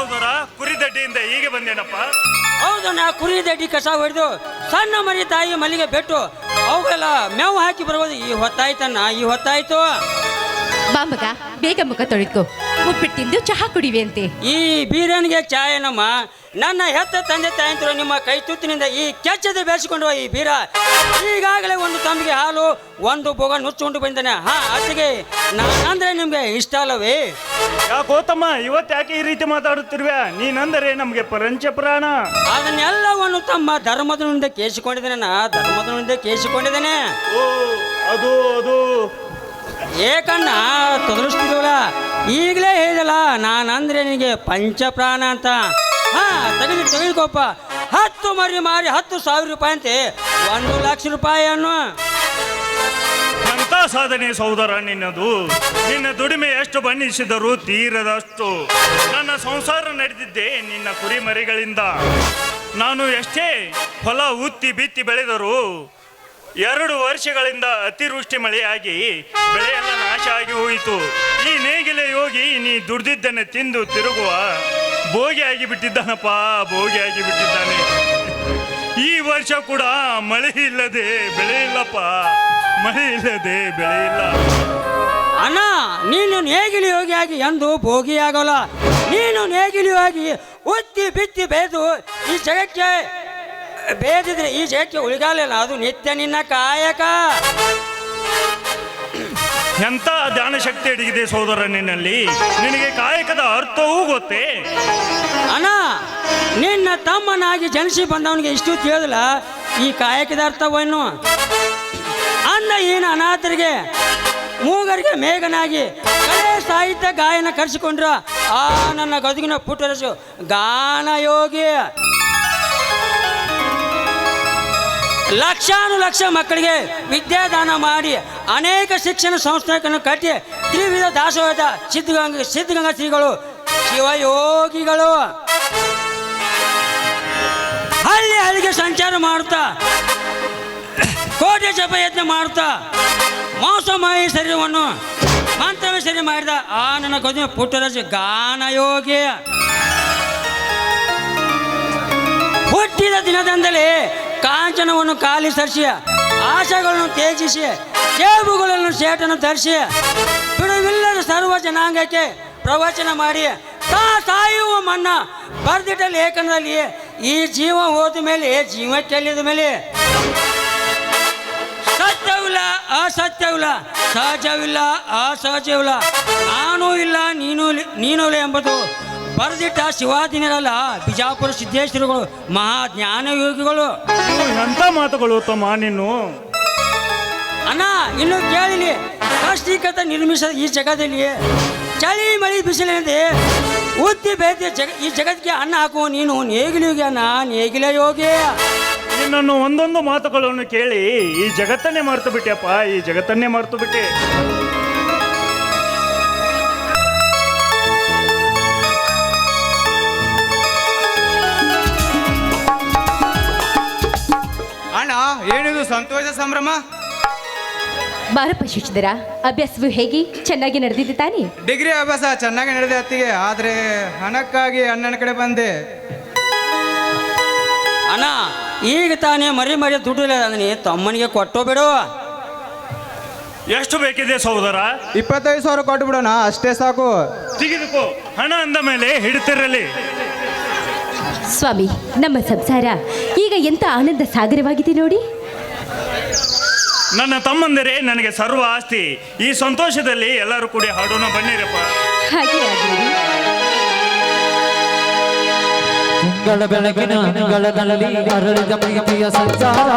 ಸೋದರ ಕುರಿದಡ್ಡಿಯಿಂದ ಹೀಗೆ ಬಂದೇನಪ್ಪ? ಹೌದು ನಾ ಕುರಿ ದಡ್ಡಿ ಕಸ ಹೊಡೆದು ಸಣ್ಣ ಮರಿ ತಾಯಿ ಮಲ್ಲಿಗೆ ಬೆಟ್ಟು ಅವುಗಳ ಮೇವು ಹಾಕಿ ಬರ್ಬೋದು ಈ ಹೊತ್ತಾಯ್ತನ್ನ ಈ ಹೊತ್ತಾಯ್ತು. ಬಾಂಬಗ ಬೇಗ ಮುಖ ತೊಳೆದ್ಕೋ. ಉಪ್ಪಿಟ್ಟು ತಿಂದು ಚಹಾ ಕುಡಿವೆ ಅಂತೆ ಈ ಬೀರನಿಗೆ ಚಾಯನಮ್ಮ ನನ್ನ ಹೆತ್ತ ತಂದೆ ತಾಯಂತರು ನಿಮ್ಮ ಕೈ ತುತ್ತಿನಿಂದ ಈ ಕೆಚ್ಚದ ಬೇಸಿಕೊಂಡು ಈ ಬೀರ. ಈಗಾಗಲೇ ಒಂದು ತಂಬಿಗೆ ಹಾಲು ಒಂದು ಬೊಗ ನುಚ್ಚುಂಡು ಬಂದಾನೆ ಹಾ ಅತ್ತಿಗೆ ನಾನಂದ್ರೆ ನಿಮ್ಗೆ ಇಷ್ಟ ಅಲ್ಲವೇ? ಯಾಕೋ ತಮ್ಮ ಇವತ್ತು ಯಾಕೆ ಈ ರೀತಿ ಮಾತಾಡುತ್ತಿರುವೆ? ನೀನಂದರೆ ನಮಗೆ ಪರಂಚ ಪ್ರಾಣ. ಅದನ್ನೆಲ್ಲವನ್ನು ತಮ್ಮ ಧರ್ಮದನಿಂದ ಕೇಳಿಸಿಕೊಂಡಿದ್ದೇನೆ ನಾ ಧರ್ಮದನಿಂದ ಕೇಳಿಸಿಕೊಂಡಿದ್ದೇನೆ. ಓ ಅದು ಅದು. ಏಕಣ್ಣ ತೊದಲಿಸ್ತಿರೋಲ್ಲ ಈಗಲೇ ನಾನಂದ್ರೆ ನಿನಗೆ ಪಂಚಪ್ರಾಣ ಅಂತ. ಹಾ ತೆಗೆದು ತೆಗೆದುಕೋಪ ಹತ್ತು ಮರಿ ಮಾರಿ ಹತ್ತು ಸಾವಿರ ರೂಪಾಯಿ ಅಂತೆ. ಒಂದು ಲಕ್ಷ ರೂಪಾಯಿ ಅನ್ನು. ಎಂತ ಸಾಧನೆ ಸಹೋದರ, ನಿನ್ನದು. ನಿನ್ನ ದುಡಿಮೆ ಎಷ್ಟು ಬಣ್ಣಿಸಿದರೂ ತೀರದಷ್ಟು. ನನ್ನ ಸಂಸಾರ ನಡೆದಿದ್ದೆ ನಿನ್ನ ಕುರಿಮರಿಗಳಿಂದ. ನಾನು ಎಷ್ಟೇ ಹೊಲ ಉತ್ತಿ ಬಿತ್ತಿ ಬೆಳೆದರೂ ಎರಡು ವರ್ಷಗಳಿಂದ ಅತಿವೃಷ್ಟಿ ಮಳೆಯಾಗಿ ಬೆಳೆಯೆಲ್ಲ ನಾಶ ಆಗಿ ಹೋಯಿತು. ಈ ನೇಗಿಲೆ ಹೋಗಿ ನೀ ದುಡ್ದಿದ್ದನ್ನು ತಿಂದು ತಿರುಗುವ. ಭೋಗಿ ಆಗಿ ಬಿಟ್ಟಿದ್ದಾನಪ್ಪ ಭೋಗಿ ಆಗಿ ಬಿಟ್ಟಿದ್ದಾನೆ ಈ ವರ್ಷ ಕೂಡ ಮಳೆ ಇಲ್ಲದೆ ಬೆಳೆ ಇಲ್ಲಪ್ಪ, ಮಳೆ ಇಲ್ಲದೆ ಬೆಳೆ ಇಲ್ಲ. ಅಣ್ಣ, ನೀನು ನೇಗಿಲಿ ಯೋಗಿಯಾಗಿ ಎಂದು ಭೋಗಿ ಆಗೋಲ್ಲ. ನೀನು ನೇಗಿಲಿ ಹೋಗಿ ಉತ್ತಿ ಬಿತ್ತಿ ಬೇದು ಈ ಜಗಕ್ಕೆ, ಬೇದಿದ್ರೆ ಈ ಜಗಕ್ಕೆ ಉಳಿಗಾಲಿಲ್ಲ, ಅದು ನಿತ್ಯ ನಿನ್ನ ಕಾಯಕ. ಎಂತ ಧ್ಯಾನ ಶಕ್ತಿ ಅಡಗಿದೆ ಸೋದರ ನಿನ್ನಲ್ಲಿ? ನಿನಗೆ ಕಾಯಕದ ಅರ್ಥವೂ ಗೊತ್ತೇ? ಅಣ್ಣ, ನಿನ್ನ ತಮ್ಮನಾಗಿ ಜನಿಸಿ ಬಂದವನಿಗೆ ಇಷ್ಟು ತಿಳಿದಿಲ್ಲ. ಈ ಕಾಯಕದ ಅರ್ಥವೇನು ಅಣ್ಣ ಏನು ಅನಾಥರಿಗೆ, ಮೂಗರಿಗೆ ಮೇಘನಾಗಿ ಕಲೆ ಸಾಹಿತ್ಯ ಗಾಯನ ಕರೆಸಿಕೊಂಡ್ರ, ಆ ನನ್ನ ಗದುಗಿನ ಪುಟ್ಟರಸು ಗಾನ ಯೋಗಿ ಲಕ್ಷಾನು ಲಕ್ಷ ಮಕ್ಕಳಿಗೆ ವಿದ್ಯಾದಾನ ಮಾಡಿ ಅನೇಕ ಶಿಕ್ಷಣ ಸಂಸ್ಥೆಗಳನ್ನು ಕಟ್ಟಿ ತ್ರಿವಿಧ ದಾಸೋಹದ ಸಿದ್ಧಗಂಗ, ಸಿದ್ಧಗಂಗಾ ಶ್ರೀಗಳು, ಶಿವಯೋಗಿಗಳು. ಹಳ್ಳಿ ಹಳ್ಳಿಗೆ ಸಂಚಾರ ಮಾಡುತ್ತಾ, ಕೋಟೆ ಮಾಡುತ್ತಾ ಮೋಸಮಾಯಿ ಶರೀರವನ್ನು ಮಂತ್ರವ ಸರಿ ಮಾಡಿದ ಆ ನನ್ನ ಕೊನೆ ಪುಟ್ಟರಾಜ ಗಾನಯೋಗಿ. ಹುಟ್ಟಿದ ದಿನದಿಂದಲೇ ಕಾಂಚನವನ್ನು ಕಾಲಿ ಸರಿಸಿ ಆಶೆಗಳನ್ನು ತ್ಯಜಿಸಿ, ಸೇಬುಗಳನ್ನು ಸೇಟನ್ನು ಧರಿಸಿ ಬಿಡುವಿಲ್ಲದ ಸರ್ವ ಜನಾಂಗಕ್ಕೆ ಪ್ರವಚನ ಮಾಡಿ ತಾ ಸಾಯುವ ಮನ್ನ ಬರ್ದಿಟ್ಟ ಲೇಖನದಲ್ಲಿ ಈ ಜೀವ ಹೋದ ಮೇಲೆ ಜೀವ ಚೆಲ್ಲಿದ ಮೇಲೆ? ಸತ್ಯವಿಲ್ಲ, ಅಸತ್ಯವಿಲ್ಲ, ಸಹಜವಿಲ್ಲ, ಅಸಹಜವಿಲ್ಲ, ನಾನು ಇಲ್ಲ, ನೀನು ನೀನು ಎಂಬುದು ಬರೆದಿಟ್ಟ ಶಿವಾದಿನರಲ್ಲ ಬಿಜಾಪುರ ಸಿದ್ದೇಶ್ವರಗಳು ಮಹಾ ಜ್ಞಾನ ಯೋಗಿಗಳು ಎಂತ ಮಾತುಗಳು ತಮ್ಮ ನೀನು? ಅಣ್ಣ ಇನ್ನು ಕೇಳಿಲಿ. ರಾಷ್ಟ್ರೀಕೃತ ನಿರ್ಮಿಸಿದ ಈ ಜಗದಲ್ಲಿ ಚಳಿ ಮಳಿ ಬಿಸಿಲಿನದೆ ಉತ್ತಿ ಬೇದಿ ಜಗ ಈ ಜಗತ್ತಿಗೆ ಅನ್ನ ಹಾಕುವ ನೀನು ನೇಗಿಲು ಯೋಗಿ ಅಣ್ಣ ನೇಗಿಲ ಯೋಗಿ. ನಿನ್ನನ್ನು ಒಂದೊಂದು ಮಾತುಗಳನ್ನು ಕೇಳಿ ಈ ಜಗತ್ತನ್ನೇ ಮರೆತು ಬಿಟ್ಟೆಪ್ಪ ಈ ಜಗತ್ತನ್ನೇ ಮರೆತು ಬಿಟ್ಟೆ. ಏನಿದು ಸಂತೋಷ ಸಂಭ್ರಮ? ಬಾರಪ್ಪ ಶಿಕ್ಷದರ ಅಭ್ಯಾಸವು ಹೇಗೆ? ಚೆನ್ನಾಗಿ ನಡೆದಿದೆ ತಾನೇ? ಡಿಗ್ರಿ ಅಭ್ಯಾಸ ಚೆನ್ನಾಗಿ ನಡೆದ ಅತ್ತಿಗೆ ಆದರೆ ಹಣಕ್ಕಾಗಿ ಅಣ್ಣನ ಕಡೆ ಬಂದೆ. ಅಣ್ಣ ಈಗ ತಾನೇ ಮರಿ ಮರಿ ದುಡ್ಡು ಇಲ್ಲ ಅಂದ್ರೆ ತಮ್ಮನಿಗೆ ಕೊಟ್ಟೋ ಬಿಡು. ಎಷ್ಟು ಬೇಕಿದೆ ಸಹೋದರ? ಇಪ್ಪತ್ತೈದು ಸಾವಿರ ಕೊಟ್ಟು ಬಿಡೋಣ ಅಷ್ಟೇ ಸಾಕು. ತೆಗೆದುಕೋ. ಹಣ ಅಂದ ಮೇಲೆ ಹಿಡಿತಿರಲಿ ಸ್ವಾಮಿ ನಮ್ಮ ಸಂಸಾರ ಈಗ ಎಂತ ಆನಂದ ಸಾಗರವಾಗಿದೆ ನೋಡಿ? ನನ್ನ ತಮ್ಮಂದಿರೇ ನನಗೆ ಸರ್ವ ಆಸ್ತಿ. ಈ ಸಂತೋಷದಲ್ಲಿ ಎಲ್ಲರೂ ಕೂಡಿ ಹಾಡೋಣ ಬನ್ನಿರಪ್ಪ. ಹಾಗೆ ಆಗಲಿ. ತಿಂಗಳ ಬೆಳಗಿನ ಅಂಗಳದಲ್ಲಿ ಅರಳಿದ ಪ್ರಿಯ ಪ್ರಿಯ ಸಂಸಾರ.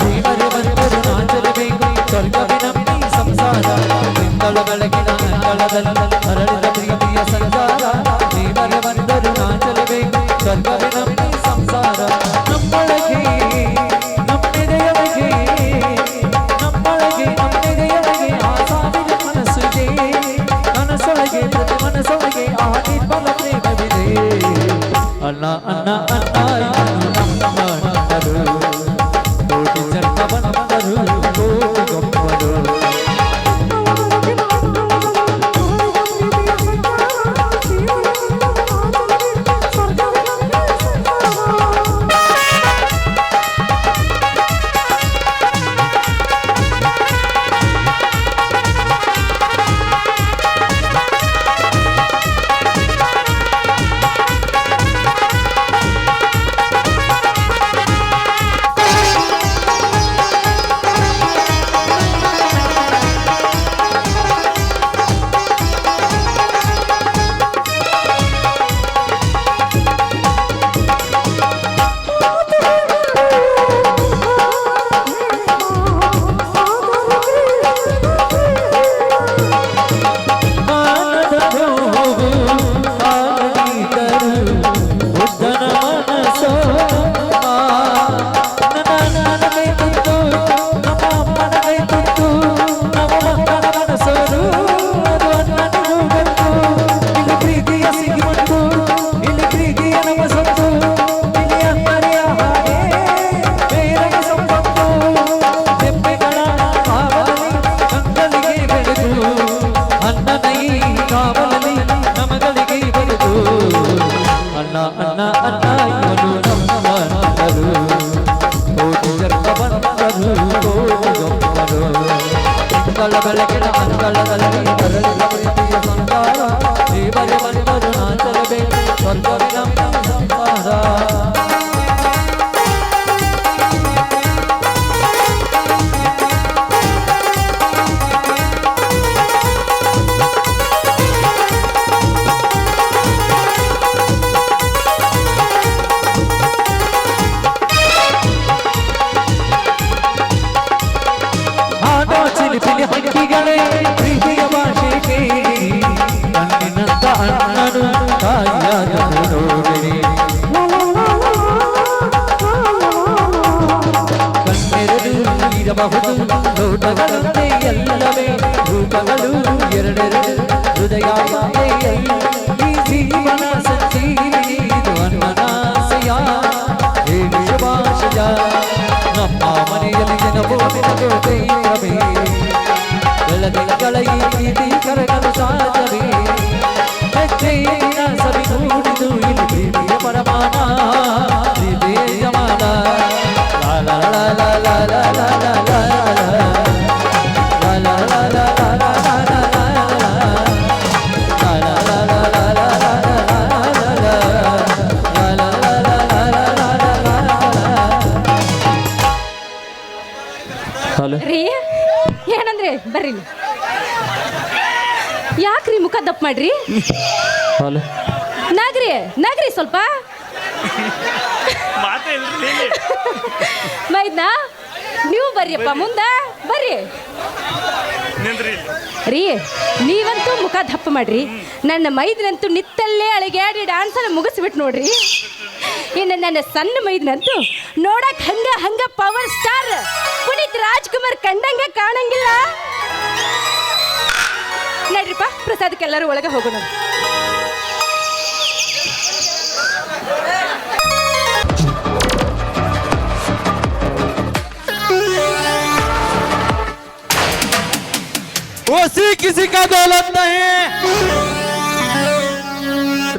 ದೇವರೇ ಬಂದರು ನಾಚಲೇಬೇಕು ಸ್ವರ್ಗವೇ ನಮ್ಮಿ ಸಂಸಾರ. ತಿಂಗಳ ಬೆಳಗಿನ ಅಂಗಳದಲ್ಲಿ ಅಣ್ಣ ಅಣ್ಣ ಅಣ್ಣ அண்ணனு தாயார் குரோவினி ಕಣ್ಣೆರಡು ಇರಬಹುದು ನೋಟಗಳಂತೆ ಎಲ್ಲವೇ ರೂಪಗಳು ಎರಡೆರಡು ಹೃದಯವಂತೆ ಈ ಜೀವನ ಸಂಜೀವಿದು ಅನ್ನನಾಸೆಯ ಹೇಳಿ ಶುಭಾಶಯ ನಮ್ಮ ಮನೆಯಲ್ಲಿ ಜನಬೋಧನೆ ಬೆಳದಿಂಗಳ ಈ ಕರಗಳು ಸಾಧವೇ ರೀ ಏನಂದ್ರೆ? ಬರ್ರಿ. ಯಾಕ್ರಿ ಮುಖ ದಪ್ಪ ಮಾಡ್ರಿ? ಹಲೋ. ನಾಗ್ರಿ ನಾಗ್ರಿ ಸ್ವಲ್ಪ. ಮೈದ್ನಾ? ನೀವು ಬರ್ರಿಯಪ್ಪ ಮುಂದ ಬರ್ರಿ. ರೀ ನೀವಂತೂ ಮುಖ ದಪ್ಪ ಮಾಡ್ರಿ. ನನ್ನ ಮೈದನಂತೂ ನಿತ್ತಲ್ಲೇ ಅಳಿಗ್ಯಾಡಿ ಡ್ಯಾನ್ಸನ್ನ ಮುಗಿಸ್ಬಿಟ್ಟು ನೋಡ್ರಿ. ಇನ್ನು ನನ್ನ ಸಣ್ಣ ಮೈದನಂತೂ ನೋಡಕ್ ಹಂಗ ಹಂಗ ಪವರ್ ಸ್ಟಾರ್ ಪುನೀತ್ ರಾಜ್ಕುಮಾರ್ ಕಂಡಂಗೆ ಕಾಣಂಗಿಲ್ಲ. ನಡ್ರಿಪ್ಪ ಪ್ರಸಾದಕ್ಕೆಲ್ಲರೂ ಒಳಗೆ ಹೋಗೋಣ. वसी किसी का दौलत नहीं।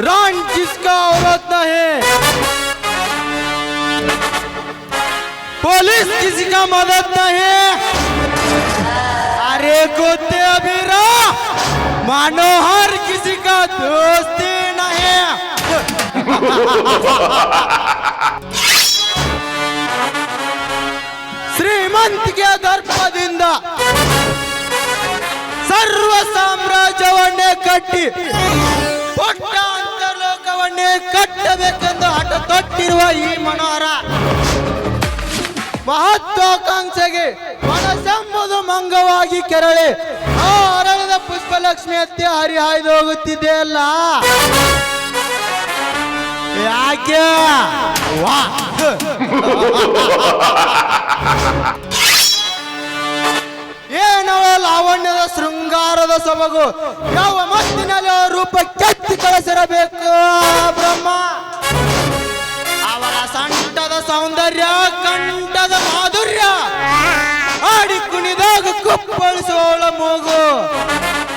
रान जिसका औरत नहीं। पुलिस किसी का मदद नहीं। अरे कुत्ते अबीरा, मानो हर किसी का दोस्ती नहीं। श्रीमंत के दर पर ज़िंदा। ಸರ್ವ ಸಾಮ್ರಾಜ್ಯವನ್ನೇ ಕಟ್ಟಿ ಪುಟ್ಟ ಅಂತರ್ಲೋಕವನ್ನೇ ಕಟ್ಟಬೇಕೆಂದು ಹಠ ತೊಟ್ಟಿರುವ ಈ ಮನೋಹರ. ಮಹತ್ವಾಕಾಂಕ್ಷೆಗೆ ಮನಸ್ಸೆಂಬುದು ಮಂಗವಾಗಿ ಕೆರಳಿ ಆ ಅರಳದ ಪುಷ್ಪಲಕ್ಷ್ಮಿ ಹತ್ತಿ ಹರಿಹಾಯ್ದು ಹೋಗುತ್ತಿದೆಯಲ್ಲ ಯಾಕೆ? ವಾ. ಲಾವಣ್ಯದ ಶೃಂಗಾರದ ಸೊಬಗು. ಯಾವ ಮತ್ತಿನಲ್ಲಿ ರೂಪ ಕೆತ್ತಿ ಕಳಿಸಿರಬೇಕು? ಬ್ರಹ್ಮ. ಅವರ ಸಂಟದ ಸೌಂದರ್ಯ, ಕಂಠದ ಮಾಧುರ್ಯ. ಆಡಿ ಕುಣಿದಾಗ ಕುಪ್ಪಳಿಸುವವಳ ಮೂಗು.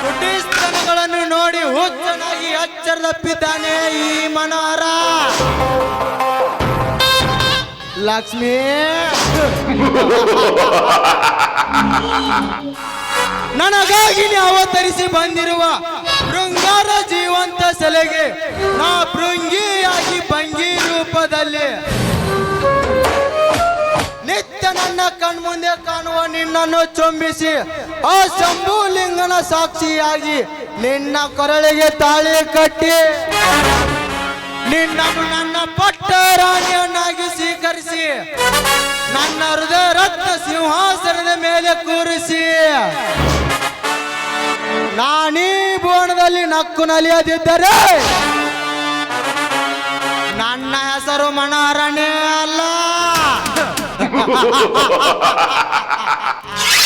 ಕುಟಿಸ್ತನಗಳನ್ನು ನೋಡಿ ಹುಚ್ಚನಾಗಿ ಅಚ್ಚರದಪ್ಪಿದ್ದಾನೆ ಈ ಮನೋಹರ ಲಕ್ಷ್ಮೀ. ನನಗಾಗಿ ಅವತರಿಸಿ ಬಂದಿರುವ ಶೃಂಗಾರ ಜೀವಂತ ಸೆಲೆಗೆ ನಾ ಭೃಂಗಿಯಾಗಿ ಭಂಗಿ ರೂಪದಲ್ಲಿ. ನಿತ್ಯ ನನ್ನ ಕಣ್ಮುಂದೆ ಕಾಣುವ ನಿನ್ನನ್ನು ಚುಂಬಿಸಿ, ಆ ಶಂಭು ಲಿಂಗನ ಸಾಕ್ಷಿಯಾಗಿ ನಿನ್ನ ಕೊರಳಿಗೆ ತಾಳಿ ಕಟ್ಟಿ. ನಿನ್ನನ್ನು ನನ್ನ ಪಟ್ಟ ರಾಣಿಯನ್ನಾಗಿ ಸ್ವೀಕರಿಸಿ, ನನ್ನ ಹೃದಯ ರತ್ನ ಸಿಂಹಾಸನದ ಮೇಲೆ ಕೂರಿಸಿ. ನಾನೀ ಭುವನದಲ್ಲಿ ನಕ್ಕು ನಲಿಯದಿದ್ದರೆ, ನನ್ನ ಹೆಸರು ಮನೋಹರಣೆ ಅಲ್ಲ.